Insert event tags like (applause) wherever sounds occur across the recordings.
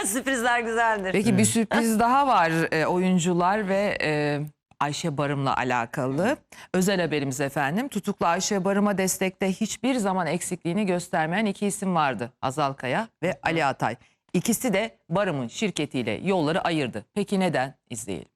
(laughs) Sürprizler güzeldir. Peki bir sürpriz daha var e, oyuncular ve e, Ayşe Barım'la alakalı. Özel haberimiz efendim. Tutuklu Ayşe Barım'a destekte hiçbir zaman eksikliğini göstermeyen iki isim vardı. Hazal Kaya ve Ali Atay. İkisi de Barım'ın şirketiyle yolları ayırdı. Peki neden? İzleyelim.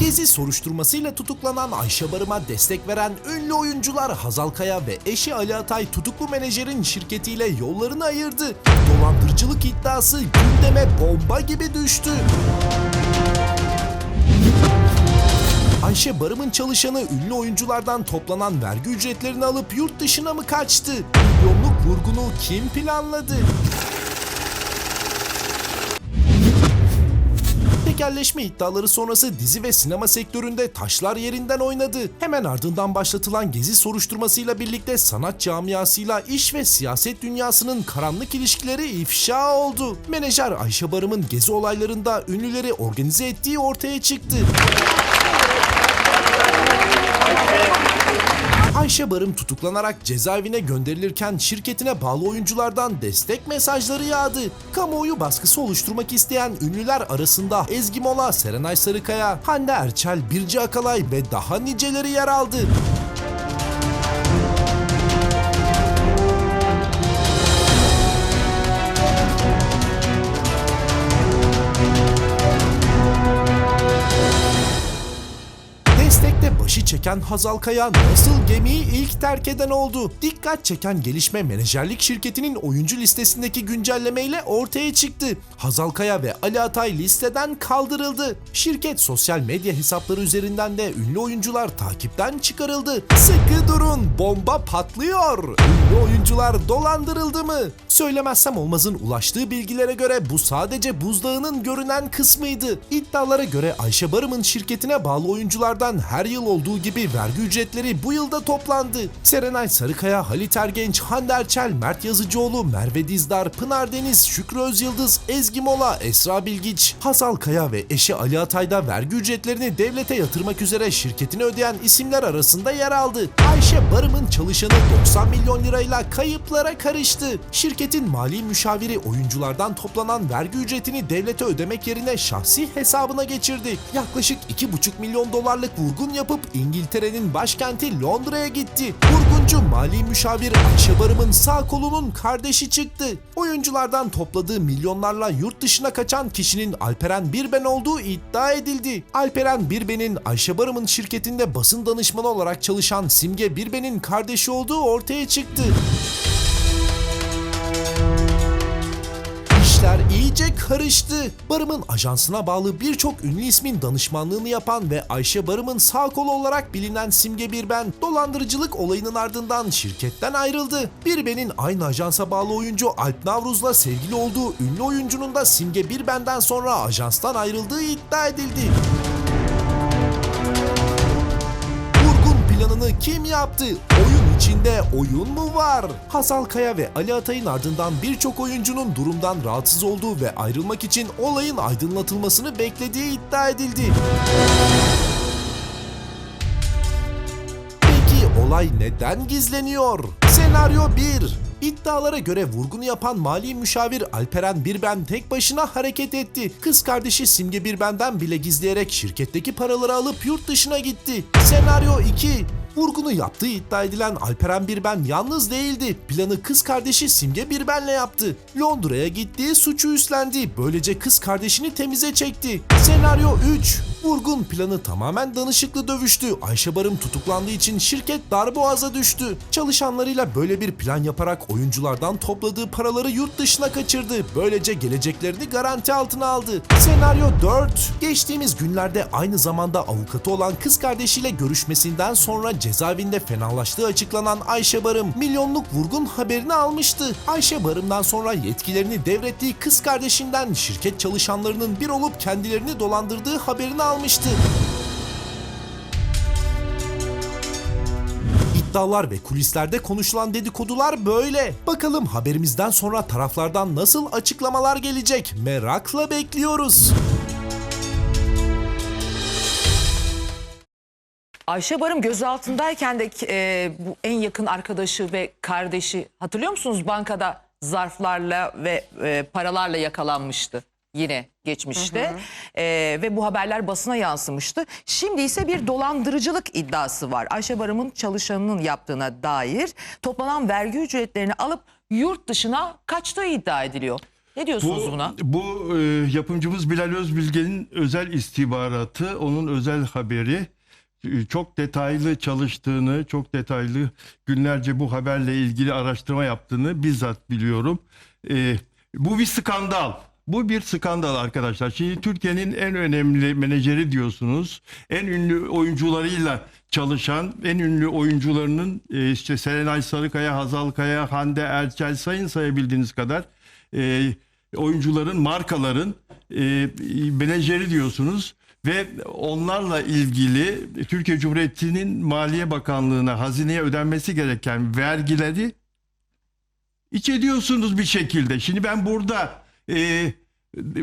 Gezi soruşturmasıyla tutuklanan Ayşe Barım'a destek veren ünlü oyuncular Hazal Kaya ve eşi Ali Atay tutuklu menajerin şirketiyle yollarını ayırdı. Dolandırıcılık iddiası gündeme bomba gibi düştü. Ayşe Barım'ın çalışanı ünlü oyunculardan toplanan vergi ücretlerini alıp yurt dışına mı kaçtı? Milyonluk vurgunu kim planladı? Tekelleşme iddiaları sonrası dizi ve sinema sektöründe taşlar yerinden oynadı. Hemen ardından başlatılan gezi soruşturmasıyla birlikte sanat camiasıyla iş ve siyaset dünyasının karanlık ilişkileri ifşa oldu. Menajer Ayşe Barım'ın gezi olaylarında ünlüleri organize ettiği ortaya çıktı. Ayşe Barım tutuklanarak cezaevine gönderilirken şirketine bağlı oyunculardan destek mesajları yağdı. Kamuoyu baskısı oluşturmak isteyen ünlüler arasında Ezgi Mola, Serenay Sarıkaya, Hande Erçel, Birce Akalay ve daha niceleri yer aldı. Başı çeken Hazal Kaya nasıl gemiyi ilk terk eden oldu? Dikkat çeken gelişme menajerlik şirketinin oyuncu listesindeki güncellemeyle ortaya çıktı. Hazal Kaya ve Ali Atay listeden kaldırıldı. Şirket sosyal medya hesapları üzerinden de ünlü oyuncular takipten çıkarıldı. Sıkı durun bomba patlıyor. Ünlü oyuncular dolandırıldı mı? Söylemezsem olmazın ulaştığı bilgilere göre bu sadece buzdağının görünen kısmıydı. İddialara göre Ayşe Barım'ın şirketine bağlı oyunculardan her yıl olduğu gibi vergi ücretleri bu yılda toplandı. Serenay Sarıkaya, Halit Ergenç, Hande Erçel, Mert Yazıcıoğlu, Merve Dizdar, Pınar Deniz, Şükrü Özyıldız, Ezgi Mola, Esra Bilgiç, Hazal Kaya ve eşi Ali Atay da vergi ücretlerini devlete yatırmak üzere şirketine ödeyen isimler arasında yer aldı. Ayşe Barım'ın çalışanı 90 milyon lirayla kayıplara karıştı. Şirketin mali müşaviri oyunculardan toplanan vergi ücretini devlete ödemek yerine şahsi hesabına geçirdi. Yaklaşık 2,5 milyon dolarlık vurgun yapıp İngiltere'nin başkenti Londra'ya gitti. Vurguncu mali müşavir Ayşe Barım'ın sağ kolunun kardeşi çıktı. Oyunculardan topladığı milyonlarla yurt dışına kaçan kişinin Alperen Birben olduğu iddia edildi. Alperen Birben'in Ayşe Barım'ın şirketinde basın danışmanı olarak çalışan Simge Birben'in kardeşi olduğu ortaya çıktı. İyice karıştı. Barım'ın ajansına bağlı birçok ünlü ismin danışmanlığını yapan ve Ayşe Barım'ın sağ kolu olarak bilinen Simge Birben dolandırıcılık olayının ardından şirketten ayrıldı. Birben'in aynı ajansa bağlı oyuncu Alp Navruz'la sevgili olduğu ünlü oyuncunun da Simge Birben'den sonra ajanstan ayrıldığı iddia edildi. Vurgun planını kim yaptı? Oyun içinde oyun mu var? Hazal Kaya ve Ali Atay'ın ardından birçok oyuncunun durumdan rahatsız olduğu ve ayrılmak için olayın aydınlatılmasını beklediği iddia edildi. Peki olay neden gizleniyor? Senaryo 1 İddialara göre vurgunu yapan mali müşavir Alperen Birben tek başına hareket etti. Kız kardeşi Simge Birben'den bile gizleyerek şirketteki paraları alıp yurt dışına gitti. Senaryo 2 Vurgunu yaptığı iddia edilen Alperen Birben yalnız değildi. Planı kız kardeşi Simge Birben'le yaptı. Londra'ya gittiği suçu üstlendi. Böylece kız kardeşini temize çekti. Senaryo 3 Vurgun planı tamamen danışıklı dövüştü. Ayşe Barım tutuklandığı için şirket darboğaza düştü. Çalışanlarıyla böyle bir plan yaparak oyunculardan topladığı paraları yurt dışına kaçırdı. Böylece geleceklerini garanti altına aldı. Senaryo 4 Geçtiğimiz günlerde aynı zamanda avukatı olan kız kardeşiyle görüşmesinden sonra cezaevinde fenalaştığı açıklanan Ayşe Barım milyonluk vurgun haberini almıştı. Ayşe Barım'dan sonra yetkilerini devrettiği kız kardeşinden şirket çalışanlarının bir olup kendilerini dolandırdığı haberini almıştı. İddialar ve kulislerde konuşulan dedikodular böyle. Bakalım haberimizden sonra taraflardan nasıl açıklamalar gelecek? Merakla bekliyoruz. Ayşe Barım gözaltındayken de e, bu en yakın arkadaşı ve kardeşi hatırlıyor musunuz bankada zarflarla ve e, paralarla yakalanmıştı yine geçmişte E, ve bu haberler basına yansımıştı. Şimdi ise bir dolandırıcılık iddiası var. Ayşe Barım'ın çalışanının yaptığına dair toplanan vergi ücretlerini alıp yurt dışına kaçtığı iddia ediliyor. Ne diyorsunuz Bu, buna? bu e, yapımcımız Bilal Özbilge'nin özel istihbaratı, onun özel haberi çok detaylı çalıştığını, çok detaylı günlerce bu haberle ilgili araştırma yaptığını bizzat biliyorum. E, bu bir skandal. Bu bir skandal arkadaşlar. Şimdi Türkiye'nin en önemli menajeri diyorsunuz. En ünlü oyuncularıyla çalışan, en ünlü oyuncularının e, işte Serenay Sarıkaya, Hazal Kaya, Hande Erçel sayın sayabildiğiniz kadar e, oyuncuların, markaların e, menajeri diyorsunuz ve onlarla ilgili Türkiye Cumhuriyeti'nin Maliye Bakanlığı'na, hazineye ödenmesi gereken vergileri iç ediyorsunuz bir şekilde. Şimdi ben burada e,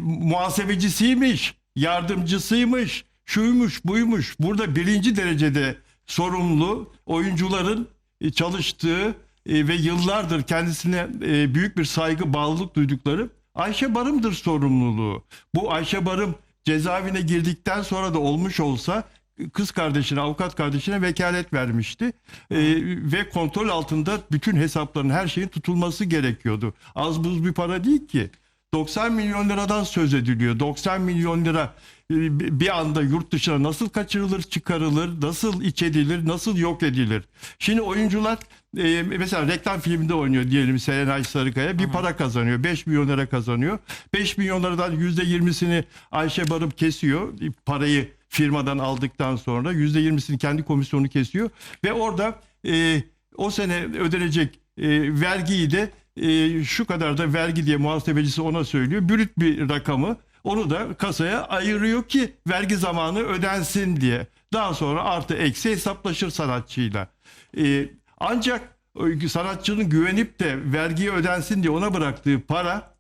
muhasebecisiymiş, yardımcısıymış, şuymuş, buymuş. Burada birinci derecede sorumlu oyuncuların e, çalıştığı e, ve yıllardır kendisine e, büyük bir saygı, bağlılık duydukları Ayşe Barım'dır sorumluluğu. Bu Ayşe Barım cezaevine girdikten sonra da olmuş olsa kız kardeşine, avukat kardeşine vekalet vermişti. E, ve kontrol altında bütün hesapların, her şeyin tutulması gerekiyordu. Az buz bir para değil ki. 90 milyon liradan söz ediliyor. 90 milyon lira e, bir anda yurt dışına nasıl kaçırılır, çıkarılır, nasıl iç edilir, nasıl yok edilir. Şimdi oyuncular e, mesela reklam filminde oynuyor diyelim Serenay Sarıkaya bir para kazanıyor. 5 milyon lira kazanıyor. 5 milyon liradan %20'sini Ayşe Barım kesiyor. Parayı firmadan aldıktan sonra %20'sini kendi komisyonu kesiyor. Ve orada e, o sene ödenecek e, vergiyi de e, şu kadar da vergi diye muhasebecisi ona söylüyor. Brüt bir rakamı onu da kasaya ayırıyor ki vergi zamanı ödensin diye. Daha sonra artı eksi hesaplaşır sanatçıyla. E, ancak sanatçının güvenip de vergiye ödensin diye ona bıraktığı para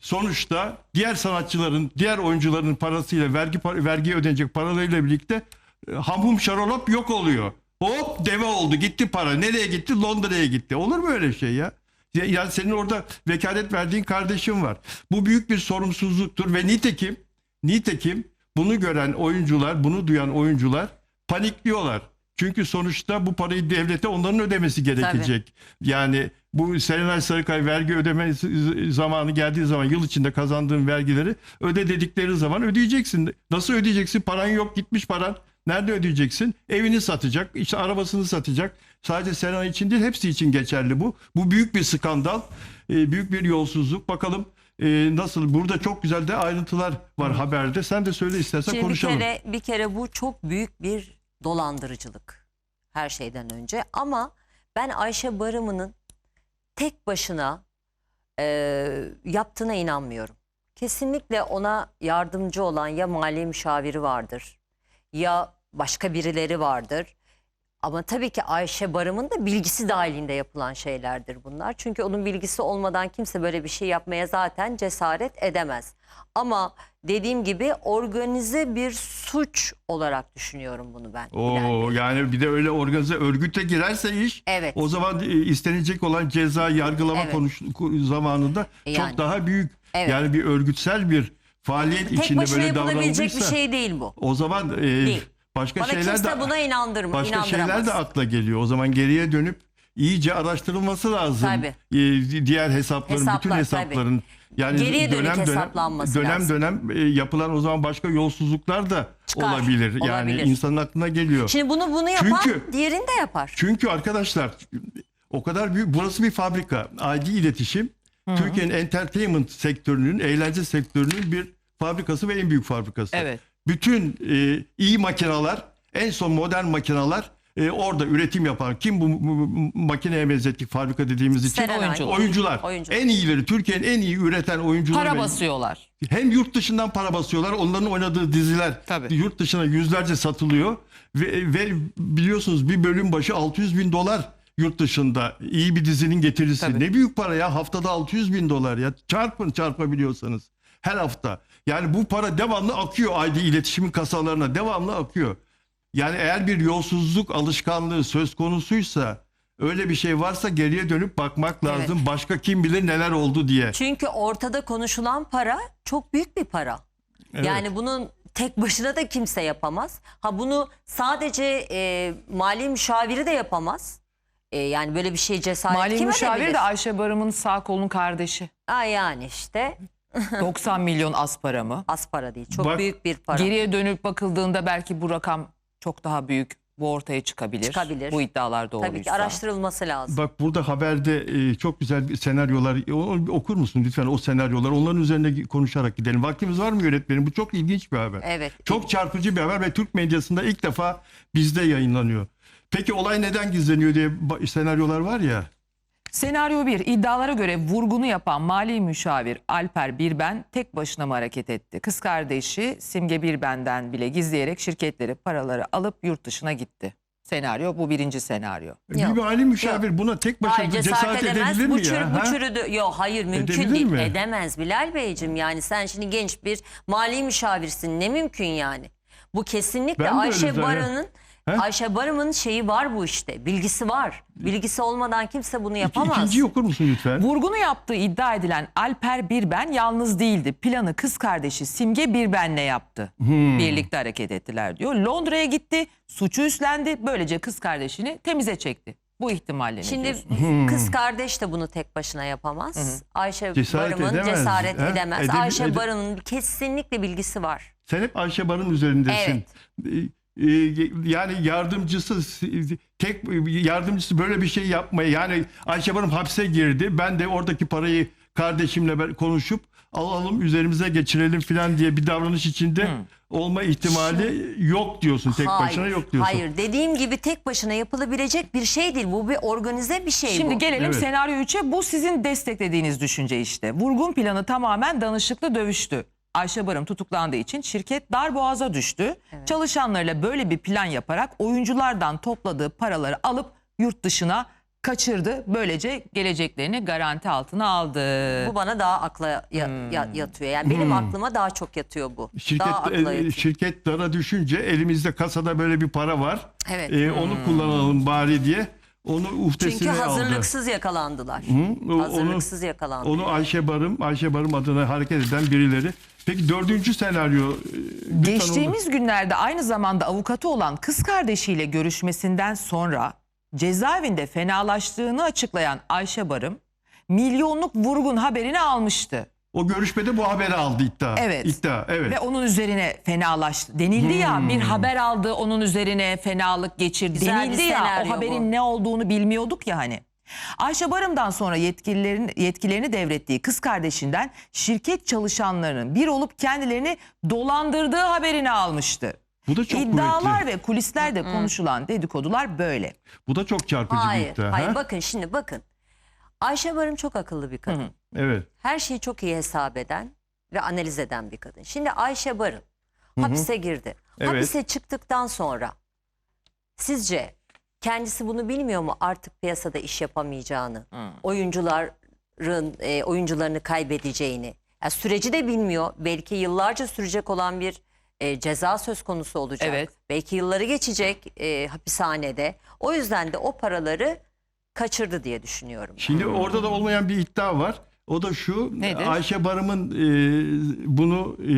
sonuçta diğer sanatçıların, diğer oyuncuların parasıyla vergi vergiye ödenecek paralarıyla birlikte e, hamhum şarolop yok oluyor. Hop deve oldu gitti para. Nereye gitti? Londra'ya gitti. Olur mu öyle şey? Ya- Yani senin orada vekalet verdiğin kardeşin var. Bu büyük bir sorumsuzluktur ve nitekim nitekim bunu gören oyuncular, bunu duyan oyuncular panikliyorlar. Çünkü sonuçta bu parayı devlete onların ödemesi gerekecek. Yani bu Serenay Sarıkay vergi ödeme zamanı geldiği zaman yıl içinde kazandığın vergileri öde dedikleri zaman ödeyeceksin. Nasıl ödeyeceksin? Paran yok gitmiş paran. Nerede ödeyeceksin? Evini satacak, işte arabasını satacak. Sadece Serenay için değil hepsi için geçerli bu. Bu büyük bir skandal, e, büyük bir yolsuzluk. Bakalım e, nasıl? Burada çok güzel de ayrıntılar var haberde. Sen de söyle istersen Şimdi bir konuşalım. kere, bir kere bu çok büyük bir dolandırıcılık her şeyden önce. Ama ben Ayşe Barımı'nın tek başına e, yaptığına inanmıyorum. Kesinlikle ona yardımcı olan ya mali müşaviri vardır ya başka birileri vardır. Ama tabii ki Ayşe Barım'ın da bilgisi dahilinde yapılan şeylerdir bunlar. Çünkü onun bilgisi olmadan kimse böyle bir şey yapmaya zaten cesaret edemez. Ama dediğim gibi organize bir suç olarak düşünüyorum bunu ben. Oo, yani bir de öyle organize örgüte girerse iş Evet. o zaman e, istenecek olan ceza yargılama Evet. konuş zamanında Yani. çok daha büyük. Evet. Yani bir örgütsel bir faaliyet Tek içinde böyle yapılabilecek bir şey değil bu. o zaman e, Değil. başka Bana şeyler de buna inandırma, başka şeyler de akla geliyor. O zaman geriye dönüp iyice araştırılması lazım. Tabii. E, diğer hesapların, bütün Hesaplar, hesapların yani Geriye dönem dönem hesaplanması dönem lazım. dönem e, yapılan o zaman başka yolsuzluklar da Çıkar, olabilir. Yani olabilir. insanın aklına geliyor. Şimdi bunu bunu yapan Çünkü- diğerini de yapar. Çünkü arkadaşlar o kadar büyük burası bir fabrika. ID iletişim Türkiye'nin entertainment sektörünün, eğlence sektörünün bir fabrikası ve en büyük fabrikası. Evet. Bütün e, iyi makineler, en son modern makineler e, orada üretim yapan kim bu, bu- makineye benzettik fabrika dediğimiz için? Serenay. Oyuncular. Oyuncular. Oyuncular. En iyileri, Türkiye'nin en iyi üreten oyuncuları. Para basıyorlar. hem yurt dışından para basıyorlar. Onların oynadığı diziler Tabii. yurt dışına yüzlerce satılıyor. Ve, ve biliyorsunuz bir bölüm başı 600 bin dolar yurt dışında iyi bir dizinin getirisi. Tabii. Ne büyük para ya haftada 600 bin dolar ya çarpın çarpabiliyorsanız her hafta. Yani bu para devamlı akıyor ID iletişimin kasalarına devamlı akıyor. Yani eğer bir yolsuzluk alışkanlığı söz konusuysa öyle bir şey varsa geriye dönüp bakmak lazım. Başka kim bilir neler oldu diye. Çünkü ortada konuşulan para çok büyük bir para. Evet. Yani bunun tek başına da kimse yapamaz. Ha bunu sadece e, mali müşaviri de yapamaz. E, yani böyle bir şey cesaret Mali kim müşavir edebilir? de Ayşe Barım'ın sağ kolunun kardeşi. Ha yani işte (laughs) 90 milyon az para mı? az para değil. Çok Bak- büyük bir para. Geriye dönüp bakıldığında belki bu rakam çok daha büyük. Bu ortaya çıkabilir. Çıkabilir. Bu iddialar doğruysa. Tabii ki araştırılması lazım. Bak burada haberde e, çok güzel bir senaryolar onu bir okur musun lütfen o senaryolar onların üzerine konuşarak gidelim. Vaktimiz var mı yönetmenim? Bu çok ilginç bir haber. Evet. Çok çarpıcı bir haber ve Türk medyasında ilk defa bizde yayınlanıyor. Peki olay neden gizleniyor diye senaryolar var ya. Senaryo 1. iddialara göre vurgunu yapan mali müşavir Alper Birben tek başına mı hareket etti? Kız kardeşi Simge Birben'den bile gizleyerek şirketleri paraları alıp yurt dışına gitti. Senaryo bu birinci senaryo. Yok, Bir mali müşavir buna tek başına Hayır cesaret, cesaret edemez. edebilir Bu, mi çür, ya? bu çürüdü. Yok hayır mümkün Edebilir değil. mi? Edemez Bilal Beyciğim. Yani sen şimdi genç bir mali müşavirsin. Ne mümkün yani? Bu kesinlikle Ayşe. Baran'ın He? Ayşe Barım'ın şeyi var bu işte. Bilgisi var. Bilgisi olmadan kimse bunu İki, yapamaz. ikinciyi okur musun lütfen? Vurgunu yaptığı iddia edilen Alper Birben yalnız değildi. Planı kız kardeşi Simge Birben'le yaptı. Birlikte hareket ettiler diyor. Londra'ya gitti, suçu üstlendi. Böylece kız kardeşini temize çekti. Bu ihtimalle ne Şimdi diyorsun? kız kardeş de bunu tek başına yapamaz. Ayşe Cesaret Barım'ın edemez. cesaret He? edemez. Edebi- Ayşe ede- Barım'ın kesinlikle bilgisi var. Sen hep Ayşe Bar'ın üzerindesin. Ee, e, Yani yardımcısı tek yardımcısı böyle bir şey yapmaya yani Ayşe Barım hapse girdi. Ben de oradaki parayı kardeşimle konuşup alalım üzerimize geçirelim falan diye bir davranış içinde olma ihtimali yok diyorsun. Tek başına yok diyorsun. Hayır dediğim gibi tek başına yapılabilecek bir şey değil. Bu bir organize bir şey Şimdi bu. gelelim Evet. senaryo 3'e. Bu sizin desteklediğiniz düşünce işte. Vurgun planı tamamen danışıklı dövüştü. Ayşe Barım tutuklandığı için şirket darboğaza düştü. Çalışanlarıyla böyle bir plan yaparak oyunculardan topladığı paraları alıp yurt dışına kaçırdı. Böylece geleceklerini garanti altına aldı. Bu bana daha akla ya- ya- yatıyor. Yani benim aklıma daha çok yatıyor bu. Şirket daha akla e, yatıyor. şirket dara düşünce elimizde kasada böyle bir para var. Evet. E, onu kullanalım bari diye onu uhdesine Çünkü aldı. hazırlıksız yakalandılar. Hı, hazırlıksız yakalandı. Onu Ayşe Barım, Ayşe Barım adına hareket eden birileri. Peki dördüncü senaryo. e, lütfen Geçtiğimiz günlerde aynı zamanda avukatı olan kız kardeşiyle görüşmesinden sonra cezaevinde fenalaştığını açıklayan Ayşe Barım milyonluk vurgun haberini almıştı. o görüşmede bu haberi aldı iddia. Evet. İddia, evet. Ve onun üzerine fenalaştı. Denildi ya bir haber aldı onun üzerine fenalık geçirdi. Güzel bir Denildi ya senaryo o haberin bu. ne olduğunu bilmiyorduk ya hani. Ayşe Barım'dan sonra yetkililerin yetkilerini devrettiği kız kardeşinden şirket çalışanlarının bir olup kendilerini dolandırdığı haberini almıştı. Bu da çok İddialar kuvvetli. ve kulislerde konuşulan dedikodular böyle. Bu da çok çarpıcı bir Hayır. iddia. Hayır ha? bakın şimdi bakın. Ayşe Barım çok akıllı bir kadın. Evet. Her şeyi çok iyi hesap eden ve analiz eden bir kadın. Şimdi Ayşe Barın hapise girdi. Evet. Hapise çıktıktan sonra sizce kendisi bunu bilmiyor mu artık piyasada iş yapamayacağını, oyuncuların e, oyuncularını kaybedeceğini? Yani süreci de bilmiyor. Belki yıllarca sürecek olan bir e, ceza söz konusu olacak. Evet. Belki yılları geçecek e, hapishanede. O yüzden de o paraları kaçırdı diye düşünüyorum. Şimdi orada da olmayan bir iddia var. O da şu. Nedir? Ayşe Barım'ın e, bunu e,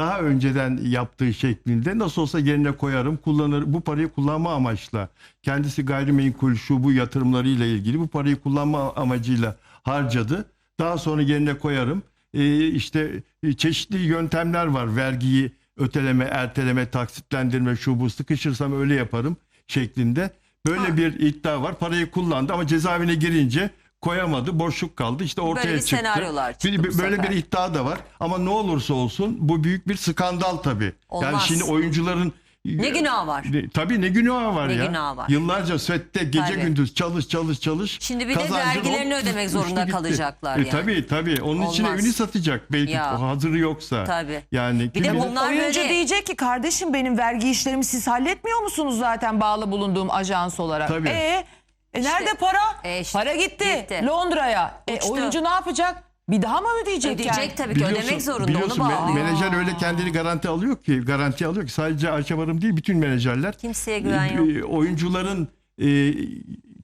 daha önceden yaptığı şeklinde nasıl olsa yerine koyarım, kullanır bu parayı kullanma amaçla. Kendisi gayrimenkul şu bu yatırımlarıyla ilgili bu parayı kullanma amacıyla harcadı. Daha sonra yerine koyarım. E, işte e, çeşitli yöntemler var. Vergiyi öteleme, erteleme, taksitlendirme, şu bu sıkışırsam öyle yaparım şeklinde. Böyle bir iddia var. Parayı kullandı ama cezaevine girince koyamadı. Boşluk kaldı. İşte ortaya Böyle bir çıktı. senaryolar çıktı Bir- bu böyle sefer. bir iddia da var. Ama ne olursa olsun bu büyük bir skandal tabii. Yani Olmaz. şimdi oyuncuların Ne günahı var? Ne- tabii ne günahı var Ne ya. günahı var? Yıllarca sette gece Tabii. gündüz çalış çalış çalış. Şimdi bir de vergilerini hop, ödemek zorunda gitti. kalacaklar E, yani. Tabii tabii. Onun için evini satacak belki Ya. o hazırı yoksa. Tabii. Yani Bir de bilir? bunlar Oyuncu böyle- diyecek ki kardeşim benim vergi işlerimi siz halletmiyor musunuz zaten bağlı bulunduğum ajans olarak? Tabii. E, e nerede para? E işte, para gitti, gitti. Londra'ya. E, Uçtu. oyuncu ne yapacak? Bir daha mı ödeyecek, Ödeyecek yani? tabii ki ödemek zorunda onu biliyorsun, me- bağlıyor. menajer öyle kendini garanti alıyor ki garanti alıyor ki sadece Ayşe Barım değil bütün menajerler Kimseye güven e, yok. e, oyuncuların e,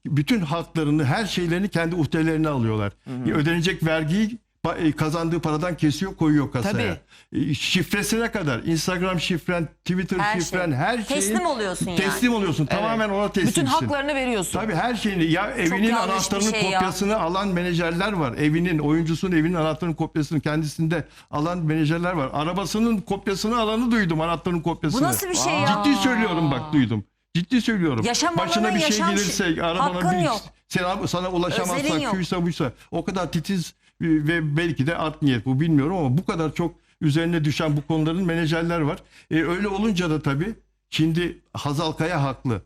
bütün haklarını her şeylerini kendi uhdelerine alıyorlar. E, Ödenecek vergiyi kazandığı paradan kesiyor koyuyor kasaya. E, Şifresine kadar Instagram şifren, Twitter Her şifren şey. her şeyin Teslim oluyorsun yani. Teslim oluyorsun. Tamamen ona teslimsin. Bütün haklarını veriyorsun. Tabii her şeyini ya evinin yanlış bir anahtarının şey ya. kopyasını alan menajerler var. Evinin oyuncusunun evinin anahtarının kopyasını kendisinde alan menajerler var. Arabasının kopyasını alanı duydum anahtarının kopyasını. Bu nasıl bir şey ya? Ciddi söylüyorum bak duydum. Ciddi söylüyorum. Yaşamamanın Başına bir şey yaşam gelirse arabana bir yok. sana, ulaşamazsa yok. şuysa buysa o kadar titiz ve belki de art niyet bu bilmiyorum ama bu kadar çok üzerine düşen bu konuların menajerler var. E, öyle olunca da tabii şimdi Hazal Kaya haklı.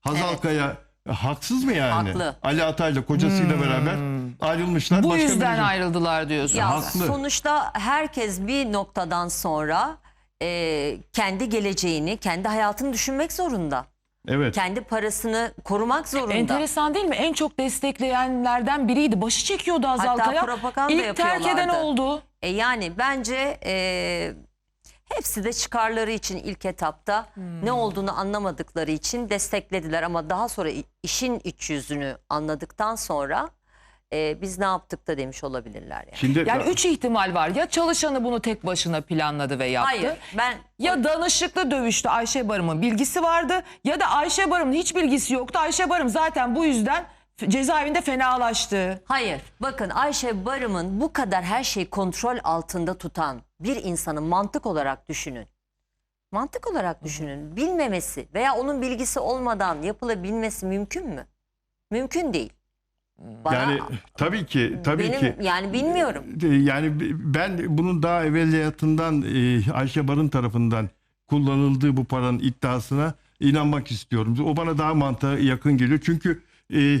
Hazal Evet. Kaya haksız mı yani? Haklı. Ali Atay'la kocasıyla beraber ayrılmışlar. Bu Başka yüzden menajer- ayrıldılar diyorsun. Ya haklı. sonuçta herkes bir noktadan sonra e, kendi geleceğini, kendi hayatını düşünmek zorunda. Evet. Kendi parasını korumak zorunda. Enteresan değil mi? En çok destekleyenlerden biriydi. Başı çekiyordu Azal Hatta Kaya. propaganda İlk terk eden yapıyorlardı. oldu. E yani bence e, hepsi de çıkarları için ilk etapta Hmm. ne olduğunu anlamadıkları için desteklediler ama daha sonra i- işin iç yüzünü anladıktan sonra e, biz ne yaptık da demiş olabilirler yani. Şimdi Yani üç ihtimal var. Ya çalışanı bunu tek başına planladı ve yaptı. Hayır ben Ya danışıklı dövüştü Ayşe Barım'ın bilgisi vardı ya da Ayşe Barım'ın hiç bilgisi yoktu. Ayşe Barım zaten bu yüzden f- cezaevinde fenalaştı. Hayır. Bakın Ayşe Barım'ın bu kadar her şeyi kontrol altında tutan bir insanın mantık olarak düşünün. Mantık olarak düşünün. Bilmemesi veya onun bilgisi olmadan yapılabilmesi mümkün mü? Mümkün değil. Bana, yani tabii ki tabii benim ki yani bilmiyorum. Yani ben bunun daha evveliyatından e, Ayşe Barın tarafından kullanıldığı bu paranın iddiasına inanmak istiyorum. O bana daha mantığa yakın geliyor. Çünkü e,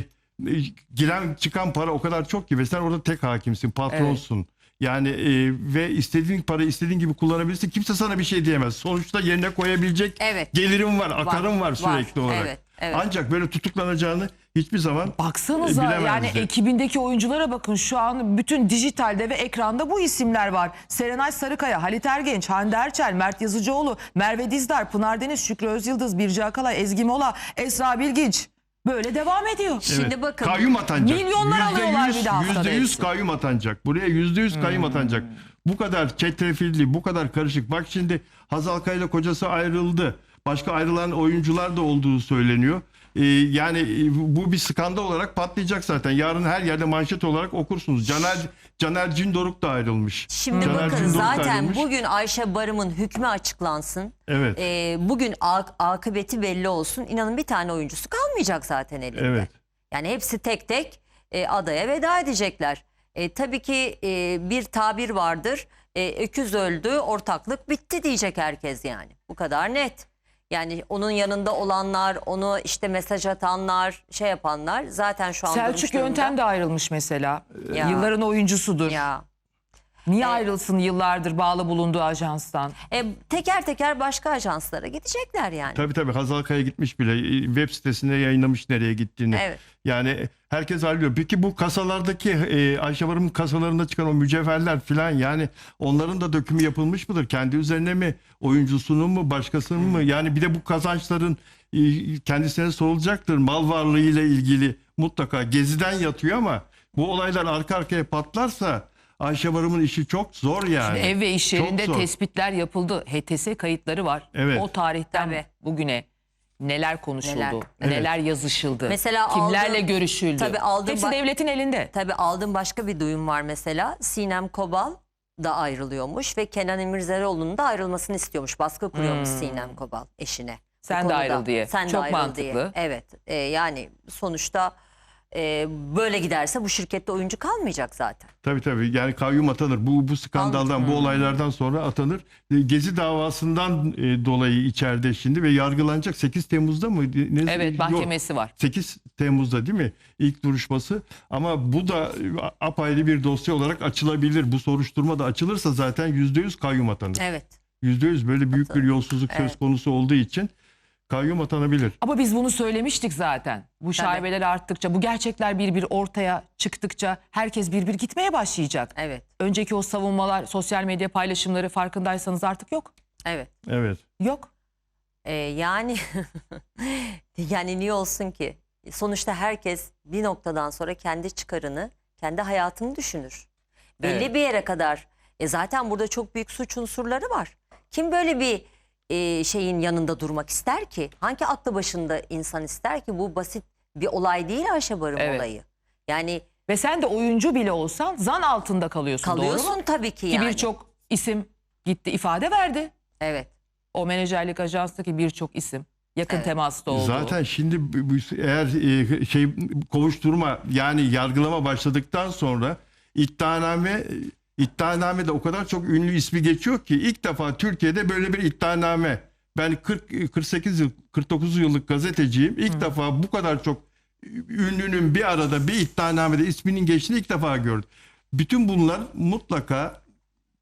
giren çıkan para o kadar çok ki ve sen orada tek hakimsin, patronsun. Yani e, ve istediğin parayı istediğin gibi kullanabilirsin. Kimse sana bir şey diyemez. Sonuçta yerine koyabilecek Evet. gelirim var, akarım var, var. sürekli olarak. Evet, evet. Ancak böyle tutuklanacağını hiçbir zaman Baksanıza E, yani bilemezdi. ekibindeki oyunculara bakın şu an bütün dijitalde ve ekranda bu isimler var. Serenay Sarıkaya, Halit Ergenç, Hande Erçel, Mert Yazıcıoğlu, Merve Dizdar, Pınar Deniz, Şükrü Özyıldız, Birce Akalay, Ezgi Mola, Esra Bilginç. Böyle devam ediyor. Şimdi bakın. Kayyum atanacak. Milyonlar alıyorlar bir de haftada Yüzde yüz hepsi. kayyum atanacak. Buraya yüzde yüz kayyum atanacak. Bu kadar çetrefilli, bu kadar karışık. Bak şimdi Hazal Kaya ile kocası ayrıldı. Başka ayrılan oyuncular da olduğu söyleniyor. Ee, yani e, bu bir skandal olarak patlayacak zaten. Yarın her yerde manşet olarak okursunuz. Caner Caner Cindoruk da ayrılmış. Şimdi Caner bakın Cindoruk da zaten ayrılmış. bugün Ayşe Barım'ın hükmü açıklansın. Evet. Ee, bugün ak- akıbeti belli olsun. İnanın bir tane oyuncusu kalmayacak zaten elinde. Evet. Yani hepsi tek tek e, adaya veda edecekler. E, tabii ki e, bir tabir vardır. E, öküz öldü, ortaklık bitti diyecek herkes yani. Bu kadar net. Yani onun yanında olanlar, onu işte mesaj atanlar, şey yapanlar zaten şu an Selçuk. Yöntem de ayrılmış mesela. Ya. Yılların oyuncusudur. Ya. Niye ayrılsın yıllardır bağlı bulunduğu ajanstan? E, teker teker başka ajanslara gidecekler yani. Tabii tabii Hazal Kaya gitmiş bile. E, Web sitesinde yayınlamış nereye gittiğini. Evet. Yani herkes ayrılıyor. Peki bu kasalardaki e, Ayşe kasalarında çıkan o mücevherler falan yani onların da dökümü yapılmış mıdır? Kendi üzerine mi? Oyuncusunun mu? Başkasının mı? Yani bir de bu kazançların e, kendisine sorulacaktır. Mal varlığıyla ilgili mutlaka geziden yatıyor ama bu olaylar arka arkaya patlarsa Ayşe Barım'ın işi çok zor yani. Ev ve iş Çok yerinde zor. tespitler yapıldı. HTS kayıtları var. Evet. O tarihten Tabii. bugüne neler konuşuldu, Neler. neler, Evet. yazışıldı, Mesela kimlerle aldığım- görüşüldü. Tabii aldığım Hepsi devletin elinde. Tabii aldığım başka bir duyum var mesela. Sinem Kobal da ayrılıyormuş ve Kenan İmirzalıoğlu'nun da ayrılmasını istiyormuş. Baskı kuruyormuş Sinem Kobal eşine. Hmm. Sen de ayrıl diye. Sen de Çok ayrıl mantıklı. diye. Evet. e, yani sonuçta e, böyle giderse bu şirkette oyuncu kalmayacak zaten. Tabii tabii yani kayyum atanır. Bu bu skandaldan, bu olaylardan sonra atanır. E, Gezi davasından e, dolayı içeride şimdi ve yargılanacak 8 Temmuz'da mı? Ne, Evet Yok, mahkemesi var. 8 Temmuz'da değil mi? İlk duruşması. Ama bu da e, apayrı bir dosya olarak açılabilir. Bu soruşturma da açılırsa zaten %100 kayyum atanır. Evet. %100 böyle büyük bir yolsuzluk söz Evet. konusu olduğu için Kayyum atanabilir. Ama biz bunu söylemiştik zaten. Bu şaibeler arttıkça, bu gerçekler bir bir ortaya çıktıkça herkes bir bir gitmeye başlayacak. Evet. Önceki o savunmalar, sosyal medya paylaşımları farkındaysanız artık yok. Evet. Evet. Yok. Ee, yani (laughs) yani niye olsun ki? Sonuçta herkes bir noktadan sonra kendi çıkarını, kendi hayatını düşünür. Belli Evet. bir yere kadar. E zaten burada çok büyük suç unsurları var. Kim böyle bir e, şeyin yanında durmak ister ki? Hangi aklı başında insan ister ki? Bu basit bir olay değil Ayşe Barım Evet. olayı. Yani Ve sen de oyuncu bile olsan zan altında kalıyorsun. doğru mu? kalıyorsun tabii ki Ki yani. birçok isim gitti ifade verdi. Evet. O menajerlik ajanstaki birçok isim yakın Evet. temasta oldu. Zaten şimdi bu- bu- eğer e, şey kovuşturma yani yargılama başladıktan sonra iddianame iddianamede o kadar çok ünlü ismi geçiyor ki ilk defa Türkiye'de böyle bir iddianame. Ben 40 48 yıl 49 yıllık gazeteciyim. İlk defa bu kadar çok ünlünün bir arada bir iddianamede isminin geçtiğini ilk defa gördüm. Bütün bunlar mutlaka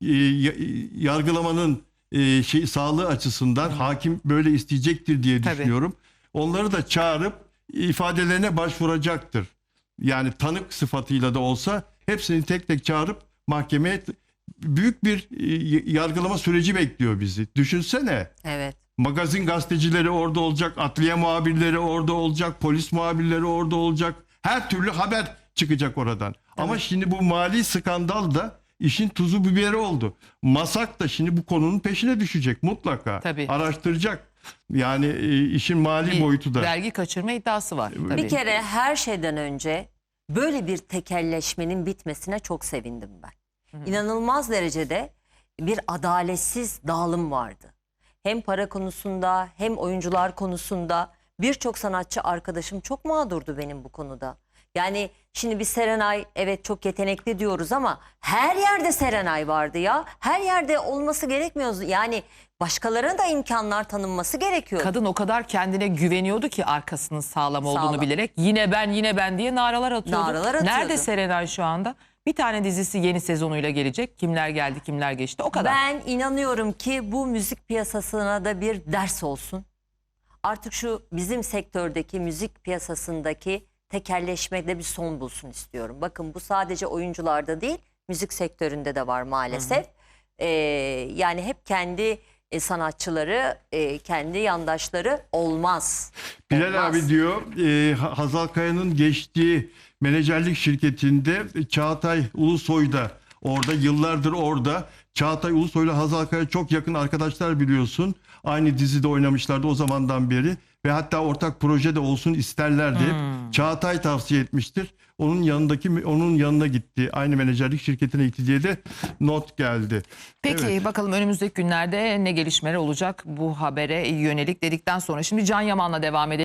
e, ya- yargılamanın e, şey sağlığı açısından hakim böyle isteyecektir diye Tabii. düşünüyorum. Onları da çağırıp ifadelerine başvuracaktır. Yani tanık sıfatıyla da olsa hepsini tek tek çağırıp mahkemeye büyük bir e, yargılama süreci bekliyor bizi. Düşünsene. Evet. Magazin gazetecileri orada olacak, atliye muhabirleri orada olacak, polis muhabirleri orada olacak. Her türlü haber çıkacak oradan. Ama şimdi bu mali skandal da işin tuzu biberi oldu. Masak da şimdi bu konunun peşine düşecek mutlaka. Tabii. Araştıracak. Yani e, işin mali Bir boyutu da. Vergi kaçırma iddiası var. Tabii. Bir kere her şeyden önce böyle bir tekelleşmenin bitmesine çok sevindim ben. İnanılmaz derecede bir adaletsiz dağılım vardı. Hem para konusunda hem oyuncular konusunda birçok sanatçı arkadaşım çok mağdurdu benim bu konuda. Yani şimdi bir Serenay evet çok yetenekli diyoruz ama her yerde Serenay vardı ya. Her yerde olması gerekmiyor. Yani başkalarına da imkanlar tanınması gerekiyor. Kadın o kadar kendine güveniyordu ki arkasının sağlam olduğunu Sağlam. bilerek yine ben yine ben diye naralar atıyordu. Naralar atıyordu. Nerede Serenay şu anda? Bir tane dizisi yeni sezonuyla gelecek. Kimler geldi kimler geçti o kadar. Ben inanıyorum ki bu müzik piyasasına da bir ders olsun. Artık şu bizim sektördeki müzik piyasasındaki tekelleşmede bir son bulsun istiyorum. Bakın bu sadece oyuncularda değil, müzik sektöründe de var maalesef. Ee, yani hep kendi e, sanatçıları, e, kendi yandaşları olmaz. Bilal Olmaz. abi diyor e, Ha- Hazal Kaya'nın geçtiği menajerlik şirketinde Çağatay Ulusoy da orada yıllardır orada. Çağatay Ulusoy'la Hazal Kaya çok yakın arkadaşlar biliyorsun. Aynı dizide oynamışlardı o zamandan beri ve hatta ortak projede olsun isterlerdi. hep. Çağatay tavsiye etmiştir. Onun yanındaki onun yanına gitti. Aynı menajerlik şirketine gitti diye de not geldi. Peki Evet. bakalım önümüzdeki günlerde ne gelişmeler olacak bu habere yönelik dedikten sonra. Şimdi Can Yaman'la devam edelim.